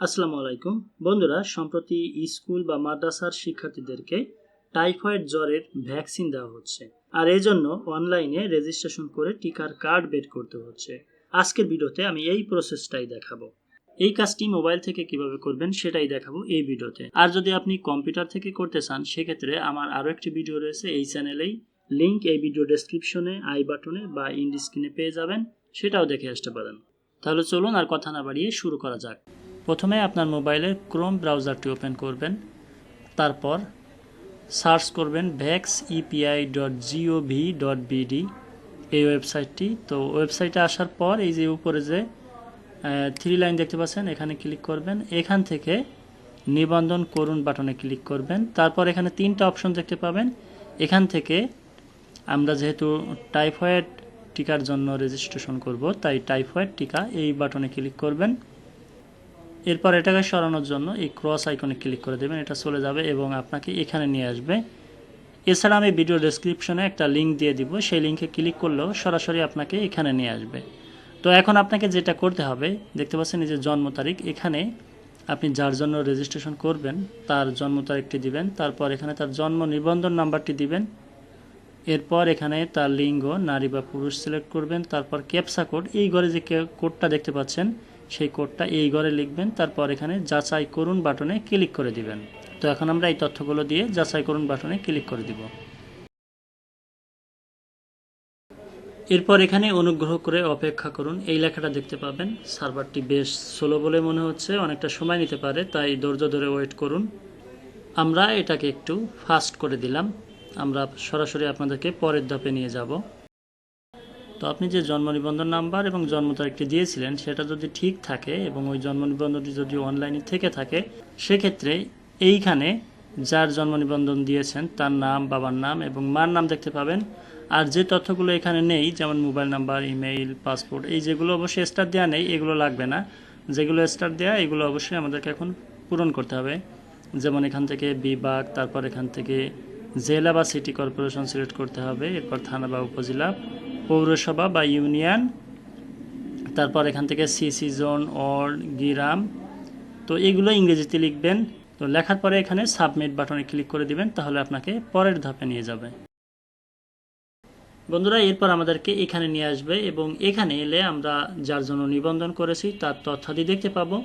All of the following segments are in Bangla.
আসসালামু আলাইকুম। বন্ধুরা, সম্প্রতি স্কুল বা মাদ্রাসার শিক্ষার্থীদেরকে টাইফয়েড জ্বরের ভ্যাকসিন দেওয়া হচ্ছে আর এই জন্য অনলাইনে রেজিস্ট্রেশন করে টিকার কার্ড বের করতে হচ্ছে। আজকের ভিডিওতে আমি এই প্রসেসটাই দেখাবো। এই কাজটি মোবাইল থেকে কীভাবে করবেন সেটাই দেখাবো এই ভিডিওতে। আর যদি আপনি কম্পিউটার থেকে করতে চান, সেক্ষেত্রে আমার আরও একটি ভিডিও রয়েছে। এই চ্যানেলেই লিঙ্ক এই ভিডিও ডেসক্রিপশনে, আই বাটনে বা ইন্ড স্ক্রিনে পেয়ে যাবেন, সেটাও দেখে আসতে পারেন। তাহলে চলুন আর কথা না বাড়িয়ে শুরু করা যাক। প্রথমে আপনার মোবাইলের ক্রোম ব্রাউজারটি ওপেন করবেন, তারপর সার্চ করবেন vax EPI dot gov dot BD এই ওয়েবসাইটটি। তো ওয়েবসাইটে আসার পর এই যে উপরে যে থ্রি লাইন দেখতে পাচ্ছেন, এখানে ক্লিক করবেন। এখান থেকে নিবন্ধন করুন বাটনে ক্লিক করবেন। তারপর এখানে তিনটা অপশন দেখতে পাবেন। এখান থেকে আমরা যেহেতু টাইফয়েড টিকার জন্য রেজিস্ট্রেশন করব, তাই টাইফয়েড টিকা এই বাটনে ক্লিক করবেন। এরপর এটাকে সরানোর জন্য এই ক্রস আইকনে ক্লিক করে দেবেন, এটা চলে যাবে এবং আপনাকে এখানে নিয়ে আসবে। এছাড়া আমি ভিডিও ডেসক্রিপশনে একটা লিঙ্ক দিয়ে দিব, সেই লিঙ্কে ক্লিক করলেও সরাসরি আপনাকে এখানে নিয়ে আসবে। তো এখন আপনাকে যেটা করতে হবে, দেখতে পাচ্ছেন যে জন্ম তারিখ, এখানে আপনি যার জন্য রেজিস্ট্রেশন করবেন, তার জন্ম তারিখটি দিবেন, তারপর এখানে তার জন্ম নিবন্ধন নাম্বারটি দিবেন, এরপর এখানে তার লিঙ্গ, নারী বা পুরুষ সিলেক্ট করবেন, তারপর ক্যাপসা কোড এই ঘরে যে কোডটা দেখতে পাচ্ছেন সেই কোডটা এই ঘরে লিখবেন, তারপর এখানে যাচাই করুন বাটনে ক্লিক করে দিবেন। তো এখন আমরা এই তথ্যগুলো দিয়ে যাচাই করুন বাটনে ক্লিক করে দিব। এরপর এখানে অনুগ্রহ করে অপেক্ষা করুন। এই লেখাটা দেখতে পাবেন। সার্ভারটি বেশ স্লো বলে মনে হচ্ছে, অনেকটা সময় নিতে পারে, তাই ধৈর্য ধরে ওয়েট করুন। আমরা এটাকে একটু ফাস্ট করে দিলাম। আমরা সরাসরি আপনাদেরকে পরের ধাপে নিয়ে যাব। তো আপনি যে জন্ম নিবন্ধন নাম্বার এবং জন্ম তারিখটি দিয়েছিলেন, সেটা যদি ঠিক থাকে এবং ওই জন্ম নিবন্ধনটি যদি অনলাইনে থেকে থাকে, সেক্ষেত্রে এইখানে যার জন্ম নিবন্ধন দিয়েছেন, তার নাম, বাবার নাম এবং মার নাম দেখতে পাবেন। আর যে তথ্যগুলো এখানে নেই, যেমন মোবাইল নাম্বার, ইমেইল, পাসপোর্ট, এই যেগুলো অবশ্যই স্টার দেওয়া নেই, এগুলো লাগবে না। যেগুলো স্টার দেওয়া এগুলো অবশ্যই আমাদেরকে এখন পূরণ করতে হবে। যেমন এখান থেকে বিভাগ, তারপর এখান থেকে জেলা বা সিটি কর্পোরেশন সিলেক্ট করতে হবে, এরপর থানা বা উপজেলা। পৌরসভা বা ইউনিয়ন, তারপর এখান থেকে সিসি জোন, অর, গিরাম। তো এগুলো ইংরেজিতে লিখবেন। তো লেখার পরে এখানে সাবমিট বাটনে ক্লিক করে দিবেন, তাহলে আপনাকে পরের ধাপে নিয়ে যাবে। বন্ধুরা, এরপর আমাদেরকে এখানে নিয়ে আসবে এবং এখানে এলে আমরা যার জন্য নিবন্ধন করেছি, তার তথ্যাদি দেখতে পাবো।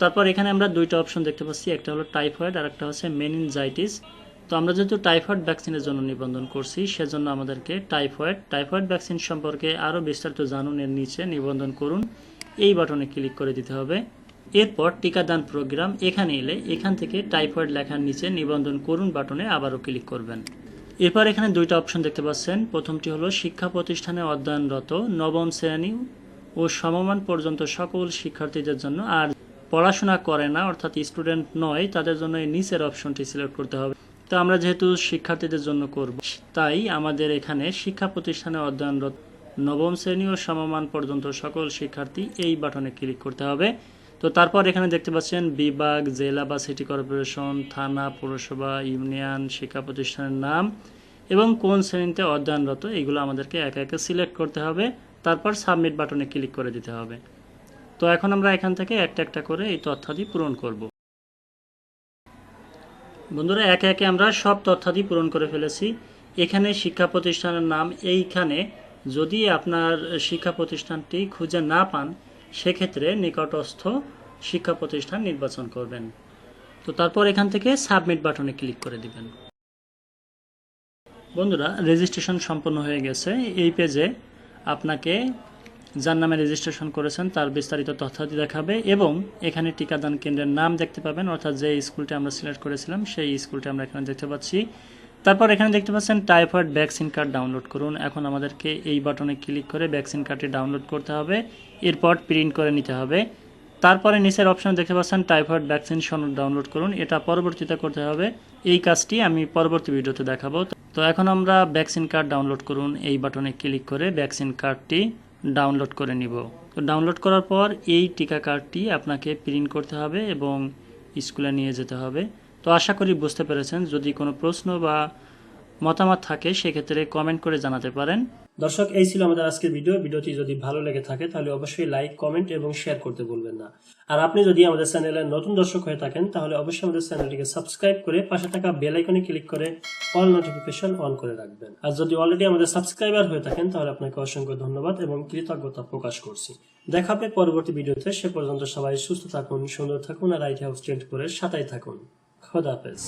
তারপর এখানে আমরা দুইটা অপশন দেখতে পাচ্ছি, একটা হলো টাইফয়েড আর একটা হচ্ছে মেনিনজাইটিস। তো আমরা যেহেতু টাইফয়েড ভ্যাকসিনের জন্য নিবন্ধন করছি, সেজন্য আমাদেরকে টাইফয়েড টাইফয়েড ভ্যাকসিন সম্পর্কে আরও বিস্তারিত জানুন এর নিচে নিবন্ধন করুন। এই বাটনে ক্লিক করে দিতে হবে। এরপর টিকাদান প্রোগ্রাম এখানে এলে এখান থেকে টাইফয়েড লেখার নিচে নিবন্ধন করুন বাটনে আবারও ক্লিক করবেন। এরপর এখানে দুইটা অপশন দেখতে পাচ্ছেন। প্রথমটি হলো শিক্ষা প্রতিষ্ঠানে অধ্যয়নরত নবম শ্রেণি ও সমমান পর্যন্ত সকল শিক্ষার্থীদের জন্য আর পড়াশোনা করে না, অর্থাৎ স্টুডেন্ট নয়, তাদের জন্য এই নিচের অপশনটি সিলেক্ট করতে হবে। তো আমরা যেহেতু শিক্ষার্থীদের জন্য করব, তাই আমাদের এখানে শিক্ষা প্রতিষ্ঠানে অধ্যয়নরত নবম শ্রেণি ও সমমান পর্যন্ত সকল শিক্ষার্থী এই বাটনে ক্লিক করতে হবে। তো তারপর এখানে দেখতে পাচ্ছেন, বিভাগ, জেলা বা সিটি কর্পোরেশন, থানা, পৌরসভা, ইউনিয়ন, শিক্ষা প্রতিষ্ঠানের নাম এবং কোন শ্রেণীতে অধ্যয়নরত এগুলো আমাদেরকে একে একে সিলেক্ট করতে হবে। তারপর সাবমিট বাটনে ক্লিক করে দিতে হবে। তো এখন আমরা এখান থেকে একটা একটা করে এই তথ্যাদি পূরণ করব। বন্ধুরা, একে একে আমরা সব তথ্যাদি পূরণ করে ফেলেছি। এখানে শিক্ষা প্রতিষ্ঠানের নাম এইখানে। যদি আপনার শিক্ষা প্রতিষ্ঠানটি খুঁজে না পান, সেক্ষেত্রে নিকটস্থ শিক্ষা প্রতিষ্ঠান নির্বাচন করবেন। তো তারপর এখান থেকে সাবমিট বাটনে ক্লিক করে দিবেন। বন্ধুরা, রেজিস্ট্রেশন সম্পন্ন হয়ে গেছে। এই পেজে আপনাকে যার নামে রেজিস্ট্রেশন করেছেন, তার বিস্তারিত তথ্যাদি দেখাবে এবং এখানে টিকাদান কেন্দ্রের নাম দেখতে পাবেন, অর্থাৎ যে স্কুলটি আমরা সিলেক্ট করেছিলাম, সেই স্কুলটি আমরা এখানে দেখতে পাচ্ছি। তারপর এখানে দেখতে পাচ্ছেন টাইফয়েড ভ্যাকসিন কার্ড ডাউনলোড করুন। এখন আমাদেরকে এই বাটনে ক্লিক করে ভ্যাকসিন কার্ডটি ডাউনলোড করতে হবে, এরপর প্রিন্ট করে নিতে হবে। তারপরে নিচের অপশন দেখতে পাচ্ছেন টাইফয়েড ভ্যাকসিন সনদ ডাউনলোড করুন, এটা পরবর্তীতে করতে হবে। এই কাজটি আমি পরবর্তী ভিডিওতে দেখাবো। তো এখন আমরা ভ্যাকসিন কার্ড ডাউনলোড করুন, এই বাটনে ক্লিক করে ভ্যাকসিন কার্ডটি ডাউনলোড করে নিব। তো ডাউনলোড করার পর এই টিকা কার্ডটি আপনাকে প্রিন্ট করতে হবে এবং স্কুলে নিয়ে যেতে হবে। তো আশা করি বুঝতে পেরেছেন, যদি কোনো প্রশ্ন বা মতামত থাকে, সেক্ষেত্রে কমেন্ট করে জানাতে পারেন। দর্শক, এই ছিল আমাদের আজকের ভিডিও ভিডিওটি যদি ভালো লেগে থাকে, তাহলে অবশ্যই লাইক কমেন্ট এবং শেয়ার করতে ভুলবেন না। আর আপনি যদি আমাদের চ্যানেলের নতুন দর্শক হয়ে থাকেন, তাহলে অবশ্যই আমাদের চ্যানেলটিকে সাবস্ক্রাইব করে পাশে থাকা বেল আইকনে ক্লিক করে অল নোটিফিকেশন অন করে রাখবেন। আর যদি অলরেডি আমাদের সাবস্ক্রাইবার হয়ে থাকেন, তাহলে আপনাকে অসংখ্য ধন্যবাদ এবং কৃতজ্ঞতা প্রকাশ করছি। দেখা হবে পরবর্তী ভিডিওতে সে পর্যন্ত সবাই সুস্থ থাকুন, সুন্দর থাকুন আর আইটি হাউস ট্রেন্ড করে সাথেই থাকুন খোদাফেজ